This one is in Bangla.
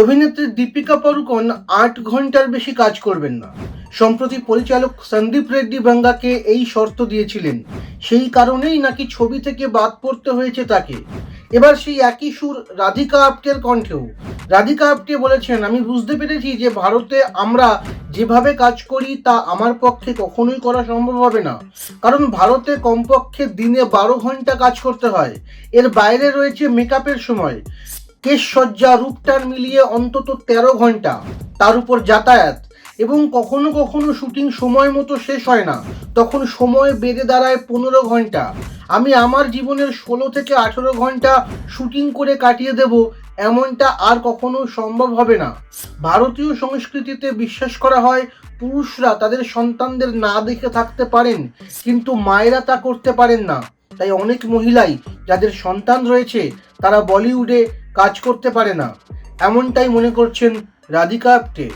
অভিনেত্রী দীপিকা পাড়ুকোন আট ঘণ্টার বেশি কাজ করবেন না। সম্প্রতি পরিচালক সন্দীপ রেড্ডি ভাঙ্গাকে এই শর্ত দিয়েছিলেন। সেই কারণেই নাকি ছবি থেকে বাদ পড়তে হয়েছে তাকে। এবার সেই একই সুর রাধিকা আপ্টের কণ্ঠেও। রাধিকা আপ্টে বলেছেন, আমি বুঝতে পেরেছি যে ভারতে আমরা যেভাবে কাজ করি তা আমার পক্ষে কখনোই করা সম্ভব হবে না। কারণ ভারতে কমপক্ষে দিনে বারো ঘণ্টা কাজ করতে হয়। এর বাইরে রয়েছে মেকআপের সময়। কেশসজ্জা রূপটান মিলিয়ে অন্তত তেরো ঘণ্টা তার উপর যাতায়াত। এবং কখনো কখনো শুটিং সময় মতো শেষ হয় না। তখন সময় বেড়ে দাঁড়ায় পনেরো ঘণ্টা। আমি আমার জীবনের ষোলো থেকে আঠেরো ঘণ্টা শুটিং করে কাটিয়ে দেব, এমনটা আর কখনো সম্ভব হবে না। ভারতীয় সংস্কৃতিতে বিশ্বাস করা হয়, পুরুষরা তাদের সন্তানদের না দেখে থাকতে পারেন, কিন্তু মায়েরা তা করতে পারেন না। তাই অনেক মহিলাই যাদের সন্তান রয়েছে, তারা বলিউডে কাজ করতে পারে না। এমনটাই মনে করছেন রাধিকা আপ্টে।